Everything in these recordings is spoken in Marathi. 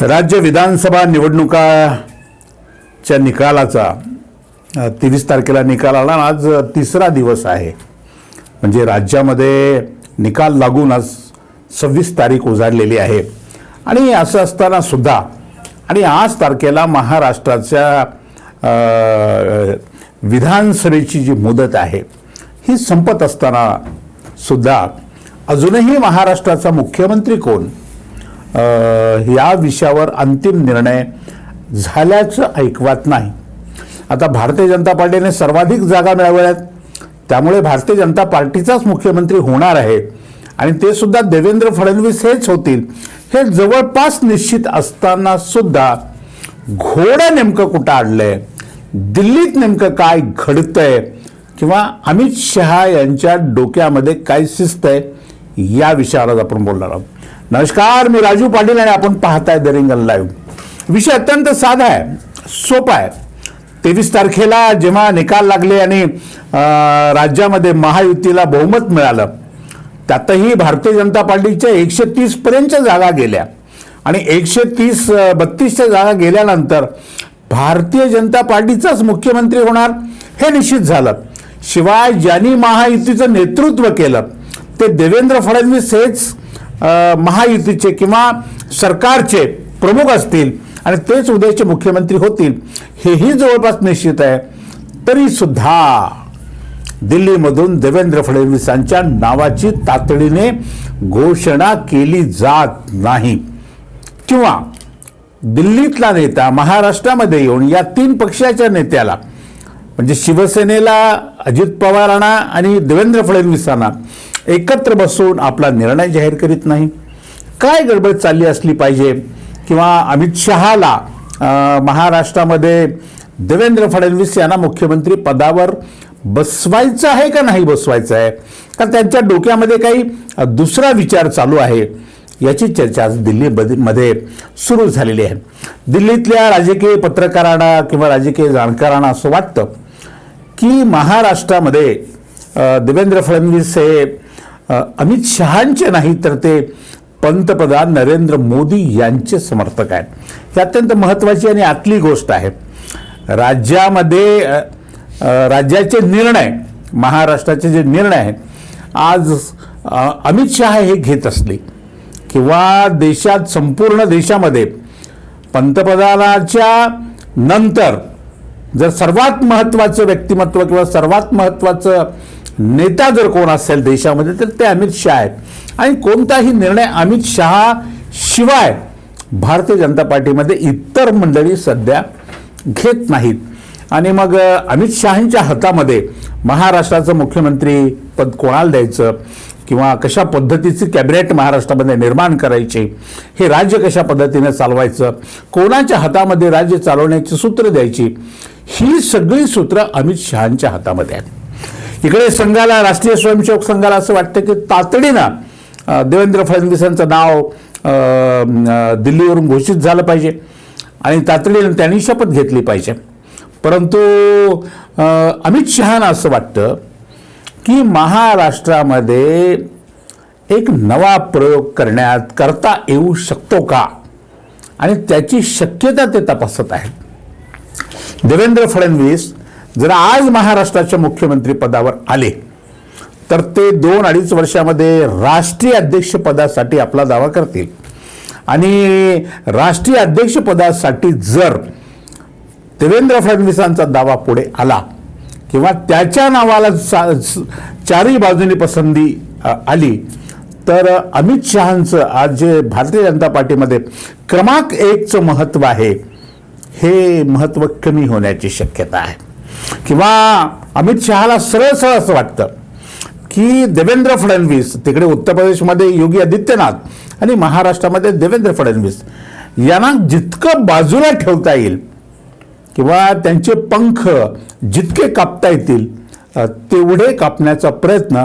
राज्य विधानसभा निवडणुकाच्या निकालाचा तेवीस तारखेला निकाल आला. आज तिसरा दिवस आहे. म्हणजे राज्यामध्ये निकाल लागून आज सव्वीस तारीख उजाडलेली आहे. आणि असं असताना सुद्धा आणि आज तारखेला महाराष्ट्राच्या विधानसभेची जी मुदत आहे ही संपत असताना सुद्धा अजूनही महाराष्ट्राचा मुख्यमंत्री कोण? या विषयावर अंतिम निर्णय झाल्याचं ऐकवत नाही. आता भारतीय जनता पार्टीने सर्वाधिक जागा मिळवल्यात. त्यामुळे भारतीय जनता पार्टीचाच मुख्यमंत्री होणार आहे. आणि ते सुद्धा देवेंद्र फडणवीस हेच होतील. हे जवळपास निश्चित असताना सुद्धा घोडं नेमकं कुठं आणलंय दिल्लीत नेमकं काय घडतंय? किंवा अमित शहा यांच्या डोक्यामध्ये काय शिस्त आहे या विषयावर आज आपण बोलणार आहोत. नमस्कार मी राजू पाटील आणि आपण पाहताय द रिंगल लाईव्ह. विषय अत्यंत साधा आहे सोपा आहे. तेवीस तारखेला जेव्हा निकाल लागले आणि राज्यामध्ये महायुतीला बहुमत मिळालं त्यातही भारतीय जनता पार्टीच्या एकशे तीसपर्यंतच्या जागा गेल्या. आणि एकशे तीस बत्तीसच्या जागा गेल्यानंतर भारतीय जनता पार्टीचाच मुख्यमंत्री होणार हे निश्चित झालं. शिवाय ज्यांनी महायुतीचं नेतृत्व केलं ते देवेंद्र फडणवीस हेच महायुतीचे किंवा सरकारचे प्रमुख असतील आणि तेच उद्याचे मुख्यमंत्री होतील हेही जवळपास निश्चित आहे. तरीसुद्धा दिल्लीमधून देवेंद्र फडणवीसांच्या नावाची तातडीने घोषणा केली जात नाही. किंवा दिल्लीतला नेता महाराष्ट्रामध्ये येऊन या तीन पक्षाच्या नेत्याला म्हणजे शिवसेनेला अजित पवारांना आणि देवेंद्र फडणवीसांना एकत्र बसून आपला निर्णय जाहीर करीत नाही. काय गडबड चालली असली पाहिजे? किंवा अमित शहाला महाराष्ट्रामध्ये देवेंद्र फडणवीस यांना मुख्यमंत्री पदावर बसवायचं आहे का नाही बसवायचं आहे? का त्यांच्या डोक्यामध्ये काही दुसरा विचार चालू आहे. याची चर्चा आज दिल्लीमध्ये मध्ये सुरू झालेली आहे. दिल्लीतल्या राजकीय पत्रकारांना किंवा राजकीय जाणकारांना असं वाटतं की महाराष्ट्रामध्ये देवेंद्र फडणवीस हे अमित शहांचे नाही तर ते पंतप्रधान नरेंद्र मोदी यांचे समर्थक आहेत. ही अत्यंत महत्त्वाची आणि आतली गोष्ट आहे. राज्यामध्ये राज्याचे निर्णय महाराष्ट्राचे जे निर्णय आहेत आज अमित शहा हे घेत असले किंवा देशात संपूर्ण देशामध्ये पंतप्रधानाच्या नंतर जर सर्वात महत्त्वाचं व्यक्तिमत्व किंवा सर्वात महत्त्वाचं नेता जर कोण असेल देशामध्ये तर ते अमित शहा आहेत. आणि कोणताही निर्णय अमित शहा शिवाय भारतीय जनता पार्टीमध्ये इतर मंडळी सध्या घेत नाहीत. आणि मग अमित शहांच्या हातामध्ये महाराष्ट्राचं मुख्यमंत्री पद कोणाला द्यायचं? किंवा कशा पद्धतीची कॅबिनेट महाराष्ट्रामध्ये निर्माण करायची? हे राज्य कशा पद्धतीने चालवायचं? कोणाच्या हातामध्ये राज्य चालवण्याची सूत्र द्यायची? ही सगळी सूत्र अमित शहांच्या हातामध्ये आहेत. इकडे संघाला राष्ट्रीय स्वयंसेवक संघाला असं वाटतं की तातडीनं देवेंद्र फडणवीसांचं नाव दिल्लीवरून घोषित झालं पाहिजे. आणि तातडीनं त्यांनी शपथ घेतली पाहिजे. परंतु अमित शहाना असं वाटतं की महाराष्ट्रामध्ये एक नवा प्रयोग करण्यात करता येऊ शकतो का? आणि त्याची शक्यता ते तपासत आहेत. देवेंद्र फडणवीस जर आज महाराष्ट्राच्या मुख्यमंत्री पदावर आले तर ते दोन अडीच वर्षामध्ये राष्ट्रीय अध्यक्षपदासाठी आपला दावा करतील. आणि राष्ट्रीय अध्यक्षपदासाठी जर देवेंद्र फडणवीसांचा दावा पुढे आला किंवा त्याच्या नावाला चारही बाजूंनी पसंती आली तर अमित शहांचं आज जे भारतीय जनता पार्टीमध्ये क्रमांक एकचं महत्त्व आहे हे महत्त्व कमी होण्याची शक्यता आहे. किंवा अमित शहाला सरळ सरळ असं वाटतं की देवेंद्र फडणवीस तिकडे उत्तर प्रदेशमध्ये योगी आदित्यनाथ आणि महाराष्ट्रामध्ये देवेंद्र फडणवीस यांना जितकं बाजूला ठेवता येईल किंवा त्यांचे पंख जितके कापता येतील तेवढे कापण्याचा प्रयत्न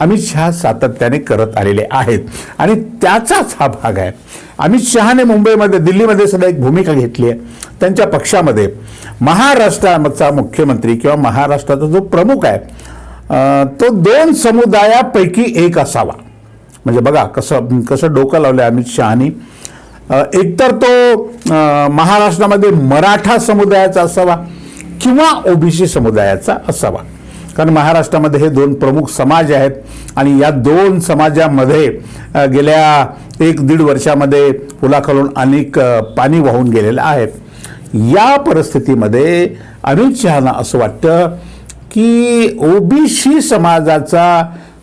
अमित शहा सातत्याने करत आलेले आहेत. आणि त्याचाच हा भाग आहे. अमित शहाने मुंबईमध्ये दिल्लीमध्ये सुद्धा एक भूमिका घेतली आहे. त्यांच्या पक्षामध्ये महाराष्ट्राचा मुख्यमंत्री किंवा महाराष्ट्राचा जो प्रमुख आहे तो दोन समुदायापैकी एक असावा. म्हणजे बघा कसं कसं डोकं लावलं आहे अमित शहानी. एकतर तो महाराष्ट्रामध्ये मराठा समुदायाचा असावा किंवा ओबीसी समुदायाचा असावा. कारण महाराष्ट्रामध्ये हे दोन प्रमुख समाज आहेत आणि या दोन समाजामध्ये गेल्या एक दीड वर्षामध्ये पुलाखालून अनेक पाणी वाहून गेलेलं आहेत या परिस्थितीमध्ये अमित शहाना असं वाटतं की ओबीसी समाजाचा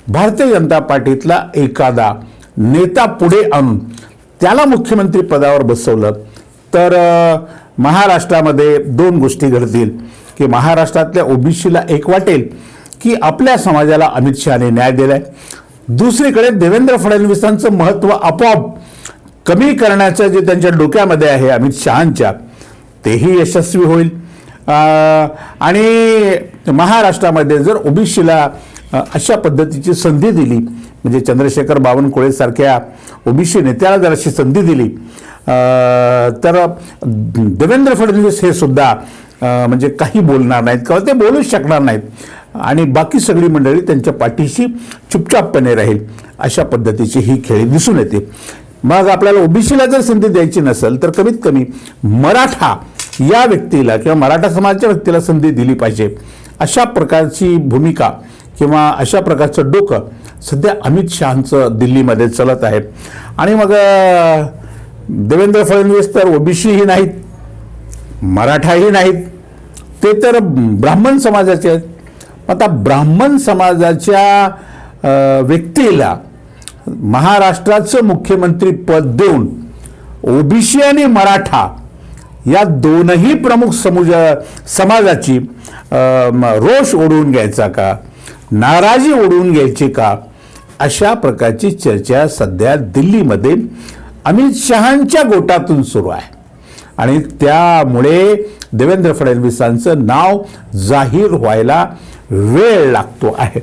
भारतीय जनता पार्टीतला एखादा नेता पुढे आणून त्याला मुख्यमंत्री पदावर बसवलं तर महाराष्ट्रामध्ये दोन गोष्टी घडतील. की महाराष्ट्रातल्या ओबीसीला एक वाटेल की आपल्या समाजाला अमित शहाने न्याय दिलाय. दुसरीकडे देवेंद्र फडणवीसांचं महत्त्व आपोआप कमी करण्याचं जे त्यांच्या डोक्यामध्ये आहे अमित शहांच्या तेही यशस्वी होईल. आणि महाराष्ट्रामध्ये जर ओबीसीला अशा पद्धतीची संधी दिली म्हणजे चंद्रशेखर बावनकुळेसारख्या ओबीसी नेत्याला जर अशी संधी दिली तर देवेंद्र फडणवीस हे सुद्धा म्हणजे काही बोलणार नाहीत किंवा ते बोलूच शकणार नाहीत. आणि बाकी सगळी मंडळी त्यांच्या पाठीशी चुपचापपणे राहील अशा पद्धतीची ही खेळी दिसून येते. मग आपल्याला ओबीसीला जर संधी द्यायची नसेल तर कमीत कमी मराठा या व्यक्तीला किंवा मराठा समाजाच्या व्यक्तीला संधी दिली पाहिजे. अशा प्रकारची भूमिका किंवा अशा प्रकारचं डोकं सध्या अमित शहांचं दिल्लीमध्ये चलत आहे. आणि मग देवेंद्र फडणवीस तर ओबीसीही नाहीत मराठाही नाहीत. ते तर ब्राह्मण समाजाचे आहेत. आता ब्राह्मण समाजाच्या व्यक्तीला महाराष्ट्राचं मुख्यमंत्री पद देऊन ओबीसी आणि मराठा या दोनही प्रमुख समुज समाजाची रोष ओढवून घ्यायचा का? नाराजी ओढवून घ्यायची का? अशा प्रकारची चर्चा सध्या दिल्लीमध्ये अमित शहांच्या गोटातून सुरू आहे. आणि त्यामुळे देवेंद्र फडणवीसांचं नाव जाहीर व्हायला वेळ लागतो आहे.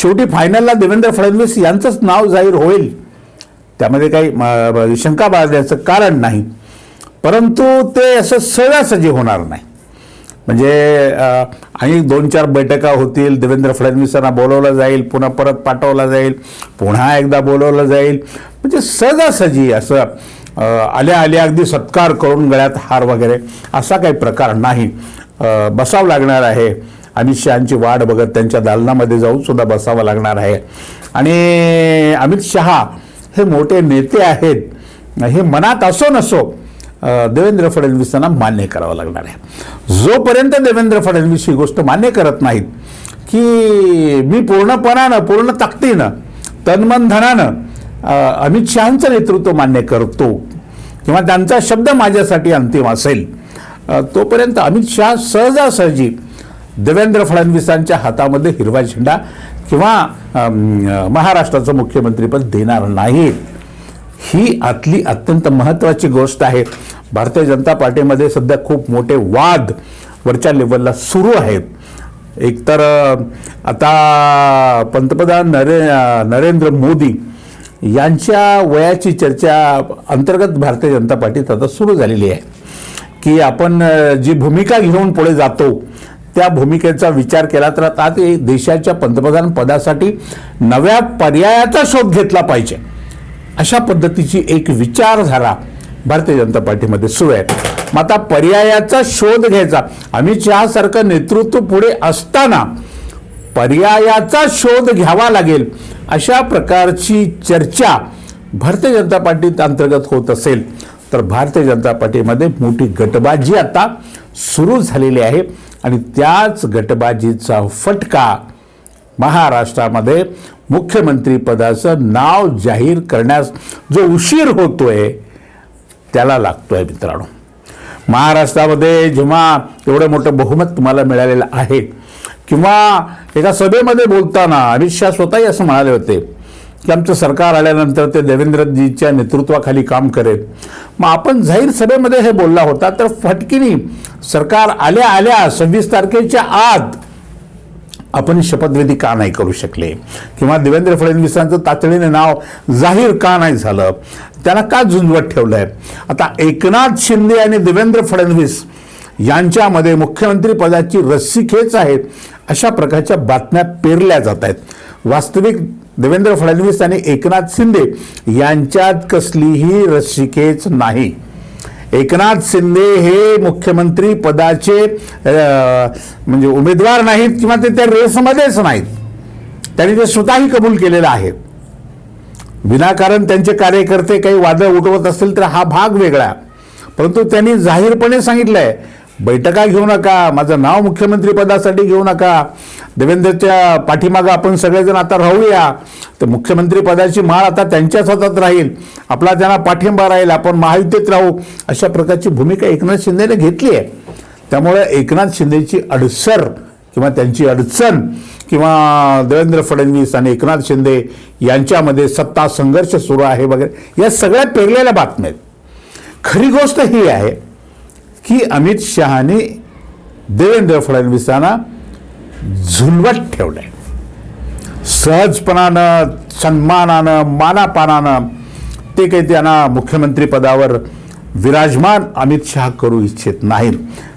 शेवटी फायनलला देवेंद्र फडणवीस यांचंच नाव जाहीर होईल. त्यामध्ये काही शंका बाळगण्याचं कारण नाही. परंतु ते असं सहजासहजी होणार नाही. म्हणजे आणि दोन चार बैठका होतील देवेंद्र फडणवीसांना बोलवलं जाईल पुन्हा परत पाठवलं जाईल पुन्हा एकदा बोलवलं जाईल. म्हणजे सहजासहजी असं आल्या आल्या अगदी सत्कार करून गळ्यात हार वगैरे असा काही प्रकार नाही. बसावं लागणार आहे. अमित शहाची वाट बघत त्यांच्या दालनामध्ये जाऊन सुद्धा बसावं लागणार आहे. आणि अमित शहा हे मोठे नेते आहेत. हे मनात असो नसो देवेंद्र फडणवीसांना मान्य करावं लागणार आहे. जोपर्यंत देवेंद्र फडणवीस ही गोष्ट मान्य करत नाहीत की मी पूर्णपणानं पूर्ण ताकदीनं तन्मन धनानं अमित शहांचं नेतृत्व मान्य करतो किंवा त्यांचा शब्द माझ्यासाठी अंतिम असेल तोपर्यंत अमित शहा सहजासहजी देवेंद्र फडणवीसांच्या हातामध्ये हिरवा झेंडा किंवा महाराष्ट्राचं मुख्यमंत्रीपद देणार नाहीत ही आतली अत्यंत महत्त्वाची गोष्ट आहे. भारतीय जनता पार्टीमध्ये सध्या खूप मोठे वाद वरच्या लेवलला सुरू आहेत. एकतर आता पंतप्रधान नरे नरेंद्र मोदी यांच्या वयाची चर्चा अंतर्गत भारतीय जनता पार्टीत आता सुरू झालेली आहे. की आपण जी भूमिका घेऊन पुढे जातो त्या भूमिकेचा विचार केला तर आता ते देशाच्या पंतप्रधान पदासाठी नव्या पर्यायाचा शोध घेतला पाहिजे. अशा पद्धतीची एक विचारधारा भारतीय जनता पार्टीमध्ये सुरू आहे. मग आता पर्यायाचा शोध घ्यायचा. अमित चहासारखं नेतृत्व पुढे असताना पर्यायाचा शोध घ्यावा लागेल अशा प्रकारची चर्चा भारतीय जनता पार्टीत अंतर्गत होत असेल. तर भारतीय जनता पार्टीमध्ये मोठी गटबाजी आता सुरू झालेली आहे आणि त्याच गटबाजीचा फटका महाराष्ट्रामध्ये मुख्यमंत्रीपदाचं नाव जाहीर करण्यास जो उशीर होतोय त्याला लागतोय मित्रांनो. महाराष्ट्रामध्ये जेव्हा एवढं मोठं बहुमत तुम्हाला मिळालेलं आहे किंवा एका सभेमध्ये बोलताना अमित शहा स्वतःही असं म्हणाले होते की आमचं सरकार आल्यानंतर ते देवेंद्रजीच्या नेतृत्वाखाली काम करेल. मग आपण जाहीर सभेमध्ये हे बोलला होता तर फटकिनी सरकार आल्या आल्या सव्वीस तारखेच्या आत आपण शपथविधी का नाही करू शकले? किंवा देवेंद्र फडणवीसांचं तातडीने नाव जाहीर का नाही झालं? त्याला का झुंजवत ठेवलंय? आता एकनाथ शिंदे आणि देवेंद्र फडणवीस यांच्यामध्ये मुख्यमंत्री पदाची रस्सीखेच आहे अशा प्रकारच्या बातम्या पेरल्या जात आहेत. वास्तविक देवेंद्र फडणवीस आणि एकनाथ शिंदे यांच्यात कसलीही रस्सीखेच नाही. एकनाथ शिंदे हे मुख्यमंत्री पदाचे म्हणजे उमेदवार नाहीत किंवा ते त्या रेसमध्येच नाहीत. त्यांनी ते स्वतःही कबूल केलेलं आहे. विनाकारण त्यांचे कार्यकर्ते काही वादळ उठवत असतील तर हा भाग वेगळा. परंतु त्यांनी जाहीरपणे सांगितलं आहे बैठका घेऊ नका माझं नाव मुख्यमंत्रीपदासाठी घेऊ नका. देवेंद्रच्या पाठीमागं आपण सगळेजण आता राहूया. तर मुख्यमंत्रीपदाची माळ आता त्यांच्याच हातात राहील. आपला त्यांना पाठिंबा राहील आपण महायुतीत राहू. अशा प्रकारची भूमिका एकनाथ शिंदेने घेतली आहे. त्यामुळे एकनाथ शिंदेची अडसर किंवा त्यांची अडचण किंवा देवेंद्र फडणवीस आणि एकनाथ शिंदे यांच्यामध्ये सत्ता संघर्ष सुरू आहे वगैरे या सगळ्या पेरलेल्या बातम्या आहेत. खरी गोष्ट ही आहे की अमित शहाने देवेंद्र फडणवीसांना झुलवत ठेवलंय. सहजपणानं सन्मानानं मानापानानं ते काही त्यांना मुख्यमंत्रीपदावर विराजमान अमित शहा करू इच्छित नाहीत.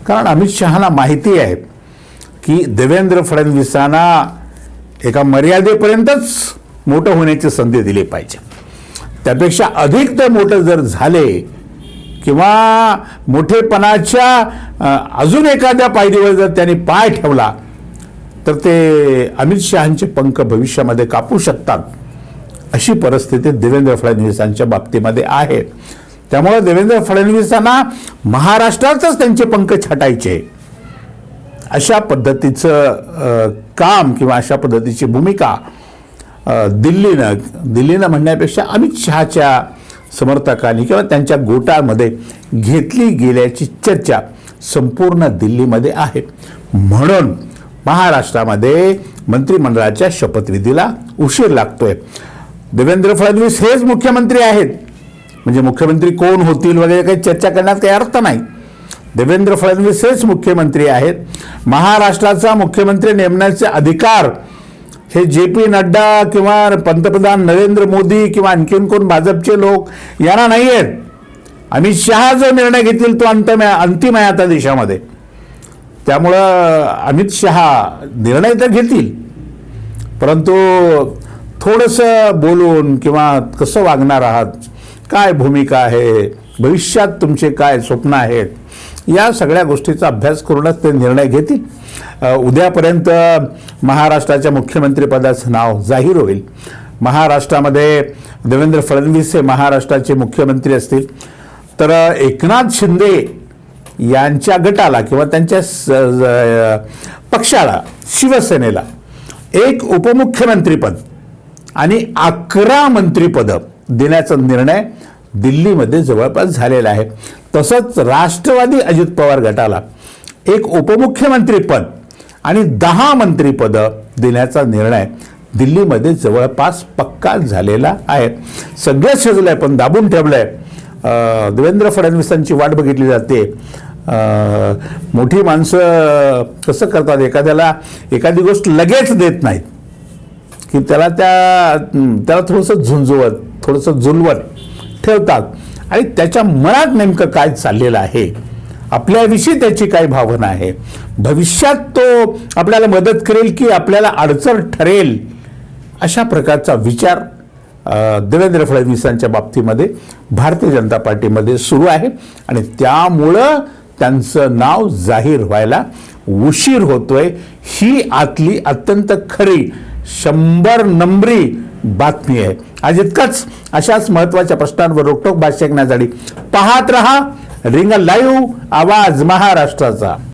कारण अमित शहाना माहिती आहे की देवेंद्र फडणवीसांना एका मर्यादेपर्यंतच मोठं होण्याची संधी दिली पाहिजे. त्यापेक्षा अधिक ते मोठं जर झाले किंवा मोठेपणाच्या अजून एखाद्या पायरीवर जर त्यांनी पाय ठेवला तर ते अमित शहांचे पंख भविष्यामध्ये कापू शकतात. अशी परिस्थिती देवेंद्र फडणवीसांच्या बाबतीमध्ये आहे. त्यामुळे देवेंद्र फडणवीसांना महाराष्ट्रातच त्यांचे पंख छाटायचे. अशा पद्धतीचं काम किंवा अशा पद्धतीची भूमिका दिल्लीनं दिल्लीनं म्हणण्यापेक्षा अमित शहाच्या समर्थकांनी किंवा त्यांच्या गोटामध्ये घेतली गेल्याची चर्चा संपूर्ण दिल्लीमध्ये आहे. म्हणून महाराष्ट्रामध्ये मंत्रिमंडळाच्या शपथविधीला उशीर लागतोय. देवेंद्र फडणवीस हेच मुख्यमंत्री आहेत. म्हणजे मुख्यमंत्री कोण होतील वगैरे काही चर्चा करण्यात काही अर्थ नाही. देवेंद्र फडणवीस हेच मुख्यमंत्री आहेत. महाराष्ट्राचा मुख्यमंत्री नेमण्याचे अधिकार हे जे पी नड्डा किंवा पंतप्रधान नरेंद्र मोदी किंवा आणखीन कोण भाजपचे लोक यांना नाही आहेत अमित शहा जो निर्णय घेतील तो अंतम अंतिम आहे आता देशामध्ये. त्यामुळं अमित शहा निर्णय तर घेतील. परंतु थोडंसं बोलून किंवा कसं वागणार आहात काय भूमिका आहे भविष्यात तुमचे काय स्वप्न आहेत या सगळ्या गोष्टीचा अभ्यास करूनच ते निर्णय घेतील. उद्यापर्यंत महाराष्ट्राच्या मुख्यमंत्रीपदाचं नाव जाहीर होईल. महाराष्ट्रामध्ये देवेंद्र फडणवीस हे महाराष्ट्राचे मुख्यमंत्री असतील. तर एकनाथ शिंदे यांच्या गटाला किंवा त्यांच्या स- ज- पक्षाला शिवसेनेला एक उपमुख्यमंत्रीपद आणि अकरा मंत्रिपदं देण्याचा निर्णय दिल्लीमध्ये जवळपास झालेला आहे. तसंच राष्ट्रवादी अजित पवार गटाला एक उपमुख्यमंत्रीपद आणि दहा मंत्रीपदं देण्याचा निर्णय दिल्लीमध्ये जवळपास पक्का झालेला आहे. सगळं आहे पण दाबून ठेवलं आहे देवेंद्र फडणवीसांची वाट बघितली जाते. मोठी माणसं कसं करतात? एखाद्याला एखादी गोष्ट लगेच देत नाहीत. की त्याला त्या त्याला थोडंसं झुंजवत थोडंसं झुलवत. ठेवतात. आणि त्याच्या मनात नेमकं काय चाललेलं आहे? आपल्याविषयी त्याची काय भावना आहे? भविष्यात तो आपल्याला मदत करेल की आपल्याला अडचण ठरेल? अशा प्रकारचा विचार देवेंद्र फडणवीसांच्या बाबतीमध्ये भारतीय जनता पार्टीमध्ये सुरू आहे. आणि त्यामुळं त्यांचं नाव जाहीर व्हायला उशीर होतोय. ही आतली अत्यंत खरी शंभर नंबरी बातमी आहे. आज इतकंच. अशाच महत्त्वाच्या प्रश्नांवर रोकटोक भाष्य ऐकण्यासाठी पाहत रहा रिंग लाईव्ह आवाज महाराष्ट्राचा.